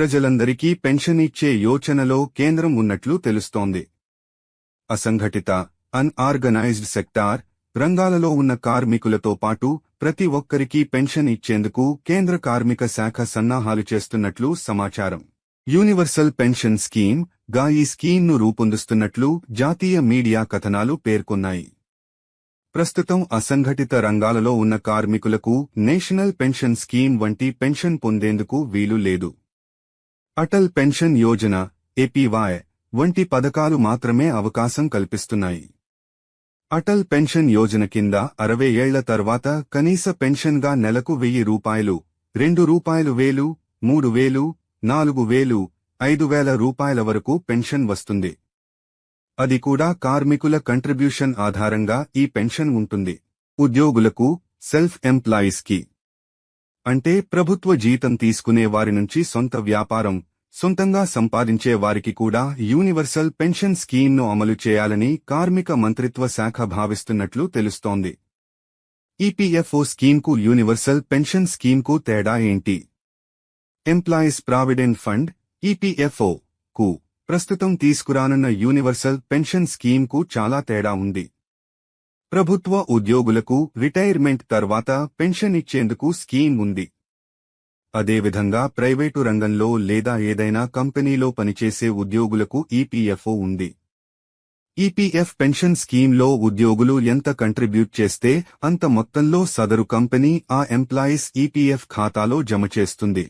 ప్రజలందరికీ పెన్షన్ ఇచ్చే యోచనలో కేంద్రం ఉన్నట్లు తెలుస్తోంది. అసంఘటిత అన్ఆర్గనైజ్డ్ సెక్టార్ రంగాలలో ఉన్న కార్మికులతో పాటు ప్రతి ఒక్కరికీ పెన్షన్ ఇచ్చేందుకు కేంద్ర కార్మిక శాఖ సన్నాహాలు చేస్తున్నట్లు సమాచారం. యూనివర్సల్ పెన్షన్ స్కీమ్గా ఈ స్కీమ్ను రూపొందిస్తున్నట్లు జాతీయ మీడియా కథనాలు పేర్కొన్నాయి. ప్రస్తుతం అసంఘటిత రంగాలలో ఉన్న కార్మికులకు నేషనల్ పెన్షన్ స్కీమ్ వంటి పెన్షన్ పొందేందుకు వీలు లేదు. అటల్ పెన్షన్ యోజన ఏపీవై వంటి పథకాలు మాత్రమే అవకాశం కల్పిస్తున్నాయి. అటల్ పెన్షన్ యోజన కింద అరవై ఏళ్ళ తర్వాత కనీస పెన్షన్గా నెలకు వెయ్యి రూపాయలు రెండు రూపాయలు వేలు మూడు వేలు నాలుగు వేలు ఐదు వేల రూపాయల వరకు పెన్షన్ వస్తుంది. అది కూడా కార్మికుల కంట్రిబ్యూషన్ ఆధారంగా ఈ పెన్షన్ ఉంటుంది. ఉద్యోగులకు సెల్ఫ్ ఎంప్లాయీస్కి అంటే ప్రభుత్వ జీతం తీసుకునే వారి నుంచి సొంత వ్యాపారం సొంతంగా సంపాదించే వారికి కూడా యూనివర్సల్ పెన్షన్ స్కీమ్ను అమలు చేయాలని కార్మిక మంత్రిత్వ శాఖ భావిస్తున్నట్లు తెలుస్తోంది. ఈపీఎఫ్ఓ స్కీమ్కు యూనివర్సల్ పెన్షన్ స్కీమ్కు తేడా ఏంటి? ఎంప్లాయీస్ ప్రావిడెంట్ ఫండ్ ఈపీఎఫ్ఓ కు ప్రస్తుతం తీసుకురానున్న యూనివర్సల్ పెన్షన్ స్కీమ్కు చాలా తేడా ఉంది. ప్రభుత్వ ఉద్యోగులకు రిటైర్మెంట్ తర్వాత పెన్షన్ ఇచ్చేందుకు స్కీమ్ ఉంది. అదేవిధంగా ప్రైవేటు రంగంలో లేదా ఏదైనా కంపెనీలో పనిచేసే ఉద్యోగులకు ఈపీఎఫ్ఓ ఉంది. ఈపీఎఫ్ పెన్షన్ స్కీమ్లో ఉద్యోగులు ఎంత కంట్రిబ్యూట్ చేస్తే అంత మొత్తంలో సదరు కంపెనీ ఆ ఎంప్లాయీస్ ఈపీఎఫ్ ఖాతాలో జమ చేస్తుంది.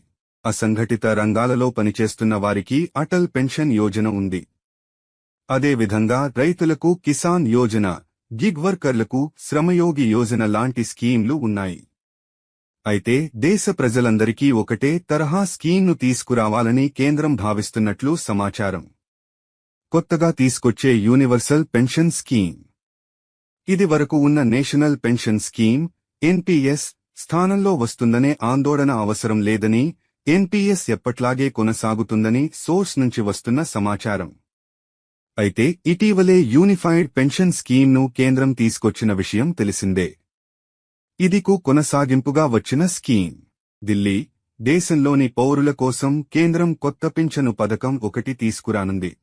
అసంఘటిత రంగాలలో పనిచేస్తున్న వారికి అటల్ పెన్షన్ యోజన ఉంది. అదేవిధంగా రైతులకు కిసాన్ యోజన గిగ్ వర్కర్లకు శ్రమయోగి యోజన లాంటి స్కీంలు ఉన్నాయి. అయితే దేశ ప్రజలందరికీ ఒకటే తరహా స్కీమ్ను తీసుకురావాలని కేంద్రం భావిస్తున్నట్లు సమాచారం. కొత్తగా తీసుకొచ్చే యూనివర్సల్ పెన్షన్ స్కీమ్. ఇది వరకు ఉన్న నేషనల్ పెన్షన్ స్కీమ్ ఎన్పీఎస్ స్థానంలో వస్తుందనే ఆందోళన అవసరం లేదని ఎన్పీఎస్ ఎప్పట్లాగే కొనసాగుతుందని సోర్స్ నుంచి వస్తున్న సమాచారం. అయితే ఇటీవలే యూనిఫైడ్ పెన్షన్ స్కీమ్ను కేంద్రం తీసుకొచ్చిన విషయం తెలిసిందే. ఇదికు కొనసాగింపుగా వచ్చిన స్కీమ్. ఢిల్లీ దేశంలోని పౌరుల కోసం కేంద్రం కొత్త పింఛను పథకం ఒకటి తీసుకురానుంది.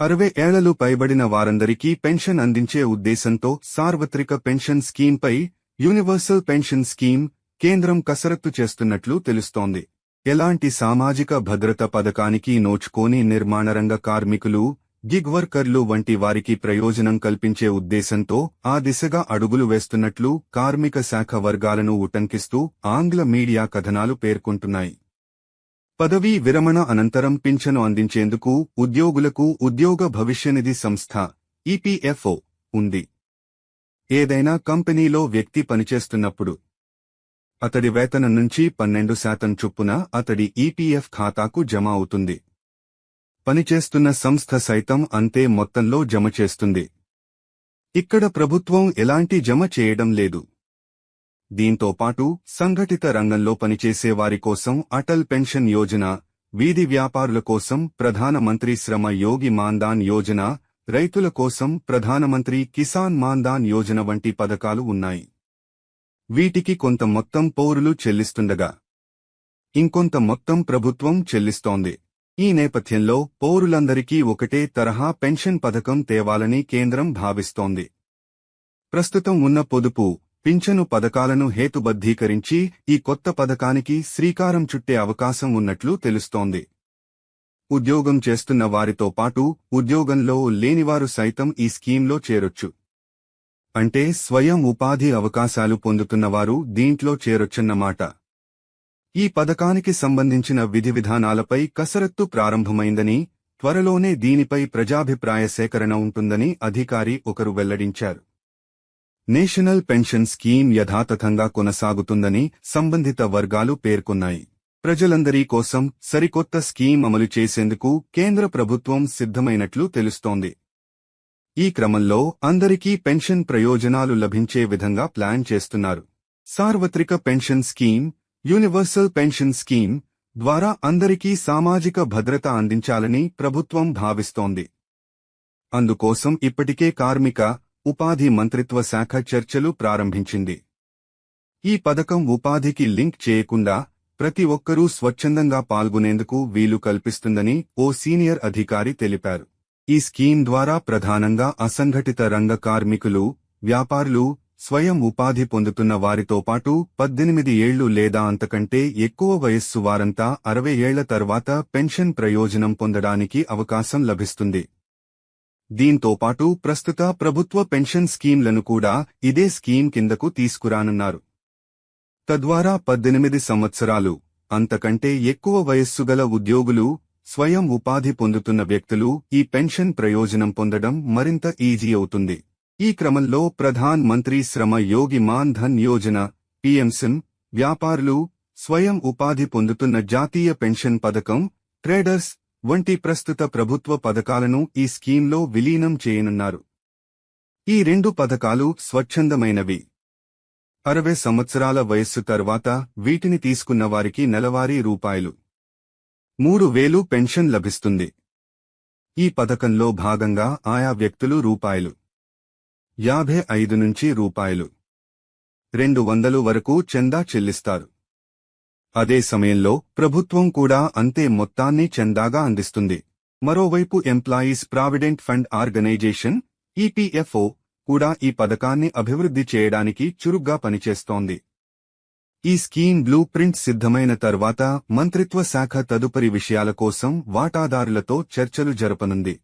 అరవై ఏళ్ళలు పైబడిన వారందరికీ పెన్షన్ అందించే ఉద్దేశంతో సార్వత్రిక పెన్షన్ స్కీంపై యూనివర్సల్ పెన్షన్ స్కీం కేంద్రం కసరత్తు చేస్తున్నట్లు తెలుస్తోంది. ఎలాంటి సామాజిక భద్రత పథకానికి నోచుకోని నిర్మాణరంగ కార్మికులు గిగ్ వర్కర్లు వంటి వారికి ప్రయోజనం కల్పించే ఉద్దేశంతో ఆ దిశగా అడుగులు వేస్తున్నట్లు కార్మిక శాఖ వర్గాలను ఉటంకిస్తూ ఆంగ్ల మీడియా కథనాలు పేర్కొంటున్నాయి. పదవీ విరమణ అనంతరం పింఛను అందించేందుకు ఉద్యోగులకు ఉద్యోగ భవిష్యనిధి సంస్థ ఈపీఎఫ్ఓ ఉంది. ఏదైనా కంపెనీలో వ్యక్తి పనిచేస్తున్నప్పుడు అతడి వేతనం నుంచి పన్నెండు శాతం చొప్పున అతడి ఈపీఎఫ్ ఖాతాకు జమ అవుతుంది. పనిచేస్తున్న సంస్థ సైతం అంతే మొత్తంలో జమ చేస్తుంది. ఇక్కడ ప్రభుత్వం ఎలాంటి జమ చేయడం లేదు. దీంతో పాటు సంఘటిత రంగంలో పనిచేసే వారి కోసం అటల్ పెన్షన్ యోజన వీధి వ్యాపారుల కోసం ప్రధానమంత్రి శ్రమ యోగి మాందాన్ యోజన రైతుల కోసం ప్రధానమంత్రి కిసాన్ మాందాన్ యోజన వంటి పథకాలు ఉన్నాయి. వీటికి కొంత మొత్తం పౌరులు చెల్లిస్తుండగా. ఇంకొంత మొత్తం ప్రభుత్వం చెల్లిస్తోంది. ఈ నేపథ్యంలో పౌరులందరికీ ఒకటే తరహా పెన్షన్ పథకం తేవాలని కేంద్రం భావిస్తోంది. ప్రస్తుతం ఉన్న పొదుపు పింఛను పథకాలను హేతుబద్ధీకరించి ఈ కొత్త పథకానికి శ్రీకారం చుట్టే అవకాశం ఉన్నట్లు తెలుస్తోంది. ఉద్యోగం చేస్తున్న వారితో పాటు ఉద్యోగంలో లేనివారు సైతం ఈ స్కీంలో చేరొచ్చు. అంటే స్వయం ఉపాధి అవకాశాలు పొందుతున్నవారు దీంట్లో చేరొచ్చన్నమాట. ఈ పథకానికి సంబంధించిన విధి విధానాలపై కసరత్తు ప్రారంభమైందని త్వరలోనే దీనిపై ప్రజాభిప్రాయ సేకరణ ఉంటుందని అధికారి ఒకరు వెల్లడించారు. నేషనల్ పెన్షన్ స్కీమ్ యథాతథంగా కొనసాగుతుందని సంబంధిత వర్గాలు పేర్కొన్నాయి. ప్రజలందరి కోసం సరికొత్త స్కీమ్ అమలు చేసేందుకు కేంద్ర ప్రభుత్వం సిద్ధమైనట్లు తెలుస్తోంది. ఈ క్రమంలో అందరికీ పెన్షన్ ప్రయోజనాలు లభించే విధంగా ప్లాన్ చేస్తున్నారు. సార్వత్రిక pension scheme universal pension scheme ద్వారా అందరికీ సామాజిక భద్రత అందించాలని ప్రభుత్వం భావిస్తోంది. అందుకోసం ఇప్పటికే కార్మిక ఉపాధి మంత్రిత్వ శాఖ చర్చలు ప్రారంభించింది. ఈ పథకం ఉపాధికి లింక్ చేయకుండా ప్రతి ఒక్కరూ స్వచ్ఛందంగా పాల్గొనేందుకు వీలు కల్పిస్తుందని ఓ సీనియర్ అధికారి తెలిపారు. ఈ స్కీమ్ ద్వారా ప్రధానంగా అసంఘటిత రంగ కార్మికులు వ్యాపారులు స్వయం ఉపాధి పొందుతున్న వారితో పాటు పద్దెనిమిది ఏళ్ళు లేదా అంతకంటే ఎక్కువ వయస్సు వారంతా అరవై ఏళ్ళ తర్వాత పెన్షన్ ప్రయోజనం పొందడానికి అవకాశం లభిస్తుంది. దీంతో పాటు ప్రస్తుత ప్రభుత్వ పెన్షన్ స్కీంలను కూడా ఇదే స్కీమ్ కిందకు తీసుకురానున్నారు. తద్వారా పద్దెనిమిది సంవత్సరాలు అంతకంటే ఎక్కువ వయస్సు గల ఉద్యోగులు స్వయం ఉపాధి పొందుతున్న వ్యక్తులు ఈ పెన్షన్ ప్రయోజనం పొందడం మరింత ఈజీ అవుతుంది. ఈ క్రమంలో ప్రధాన్ మంత్రి శ్రమ యోగి మాన్ ధన్ యోజన పిఎంసిన్ వ్యాపారులు స్వయం ఉపాధి పొందుతున్న జాతీయ పెన్షన్ పథకం ట్రేడర్స్ వంటి ప్రస్తుత ప్రభుత్వ పథకాలను ఈ స్కీంలో విలీనం చేయనున్నారు. ఈ రెండు పథకాలు స్వచ్ఛందమైనవి. అరవై సంవత్సరాల వయస్సు తర్వాత వీటిని తీసుకున్న వారికి నెలవారీ రూపాయలు. మూడు వేలు పెన్షన్ లభిస్తుంది. ఈ పథకంలో భాగంగా ఆయా వ్యక్తులు రూపాయలు. యాభై ఐదు నుంచి రూపాయలు. రెండు వందలు వరకు చందా చెల్లిస్తారు. అదే సమయంలో ప్రభుత్వం కూడా అంతే మొత్తాన్ని చందాగా అందిస్తుంది. మరోవైపు employees provident fund organisation EPFO కూడా ఈ పథకాన్ని అభివృద్ధి చేయడానికి చురుగ్గా పనిచేస్తోంది. ఈ స్కీమ్ బ్లూ ప్రింట్ సిద్ధమైన తర్వాత మంత్రిత్వ శాఖ తదుపరి విషయాల కోసం వాటాదారులతో చర్చలు జరపనుంది.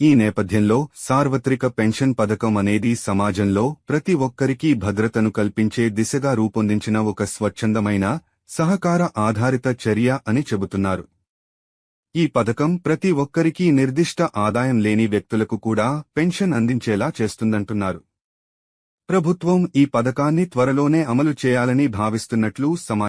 ఈ నేపథ్యంలో సార్వత్రిక పెన్షన్ పథకం అనేది సమాజంలో ప్రతి ఒక్కరికీ భద్రతను కల్పించే దిశగా రూపొందించిన ఒక స్వచ్ఛందమైన సహకార ఆధారిత చర్య అని చెబుతున్నారు. ఈ పథకం ప్రతి ఒక్కరికీ నిర్దిష్ట ఆదాయం లేని వ్యక్తులకు కూడా పెన్షన్ అందించేలా చేస్తుందంటున్నారు. ప్రభుత్వం ఈ పథకాన్ని త్వరలోనే అమలు చేయాలని భావిస్తున్నట్లు సమాచారం